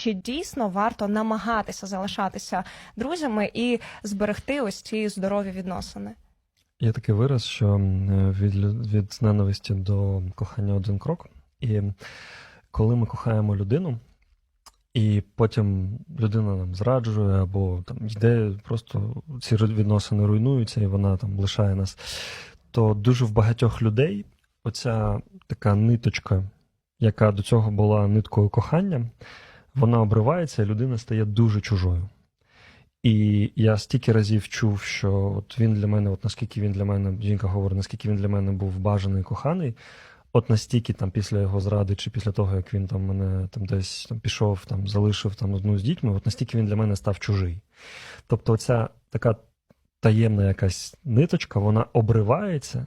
Чи дійсно варто намагатися залишатися друзями і зберегти ось ці здорові відносини? Є такий вираз, що від, від ненависті до кохання один крок. І коли ми кохаємо людину, і потім людина нам зраджує, або там йде, просто ці відносини руйнуються, і вона там лишає нас, то дуже в багатьох людей оця така ниточка, яка до цього була ниткою кохання, вона обривається, і людина стає дуже чужою. І я стільки разів чув, що от він для мене, от наскільки він для мене, жінка говорить, наскільки він для мене був бажаний коханий, от настільки там після його зради, чи після того, як він там мене там десь там пішов, там залишив там одну з дітьми, от настільки він для мене став чужий. Тобто, ця така таємна якась ниточка, вона обривається,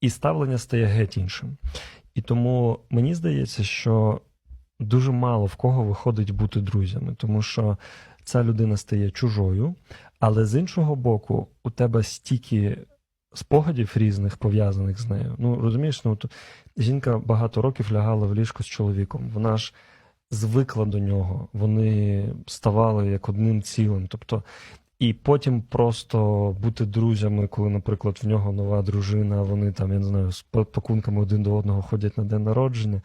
і ставлення стає геть іншим. І тому мені здається, що дуже мало в кого виходить бути друзями, тому що ця людина стає чужою, але з іншого боку, у тебе стільки спогадів різних пов'язаних з нею. Ну розумієш, ну от жінка багато років лягала в ліжко з чоловіком. Вона ж звикла до нього, вони ставали як одним цілим. Тобто, і потім просто бути друзями, коли, наприклад, в нього нова дружина, вони там, я не знаю, з пакунками один до одного ходять на день народження.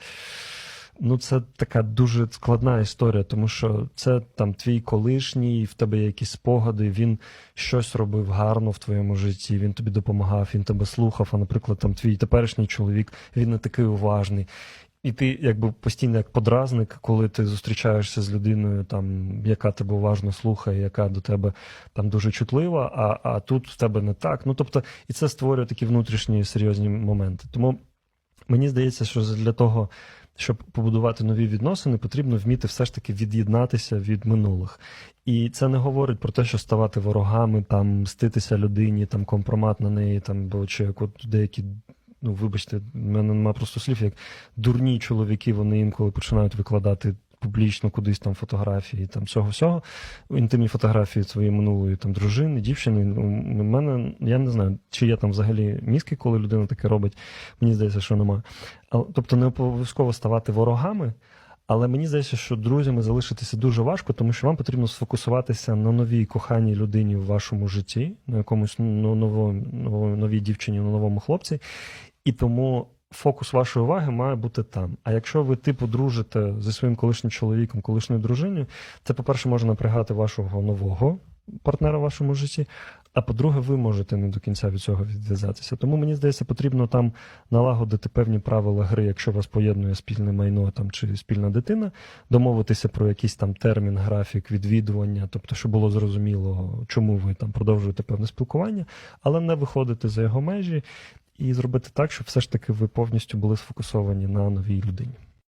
Ну, це така дуже складна історія, тому що це там твій колишній, в тебе є якісь спогади, він щось робив гарно в твоєму житті, він тобі допомагав, він тебе слухав. А, наприклад, там твій теперішній чоловік, він не такий уважний. І ти якби постійно як подразник, коли ти зустрічаєшся з людиною, там, яка тебе уважно слухає, яка до тебе там дуже чутлива, а, а тут в тебе не так. Ну тобто, і це створює такі внутрішні серйозні моменти. Тому мені здається, що для того, щоб побудувати нові відносини, потрібно вміти все ж таки від'єднатися від минулих. І це не говорить про те, що ставати ворогами, там мститися людині, там компромат на неї, там бо чи як от деякі. Ну, вибачте, в мене немає просто слів, як дурні чоловіки, вони інколи починають викладати публічно кудись там фотографії, там цього всього, інтимні фотографії своєї минулої там дружини, дівчини. Ну, у мене я не знаю, чи є там взагалі мізки, коли людина таке робить. Мені здається, що немає. Але, тобто не обов'язково ставати ворогами. Але мені здається, що друзями залишитися дуже важко, тому що вам потрібно сфокусуватися на новій коханій людині в вашому житті, на якомусь ну, ново, ново- новій дівчині, на новому хлопці. І тому фокус вашої уваги має бути там. А якщо ви типу дружите зі своїм колишнім чоловіком, колишньою дружиною, це, по-перше, може напрягати вашого нового партнера в вашому житті. А по-друге, ви можете не до кінця від цього відв'язатися. Тому мені здається, потрібно там налагодити певні правила гри, якщо вас поєднує спільне майно там чи спільна дитина, домовитися про якийсь там термін, графік відвідування, тобто, щоб було зрозуміло, чому ви там продовжуєте певне спілкування, але не виходити за його межі і зробити так, щоб все ж таки ви повністю були сфокусовані на новій людині.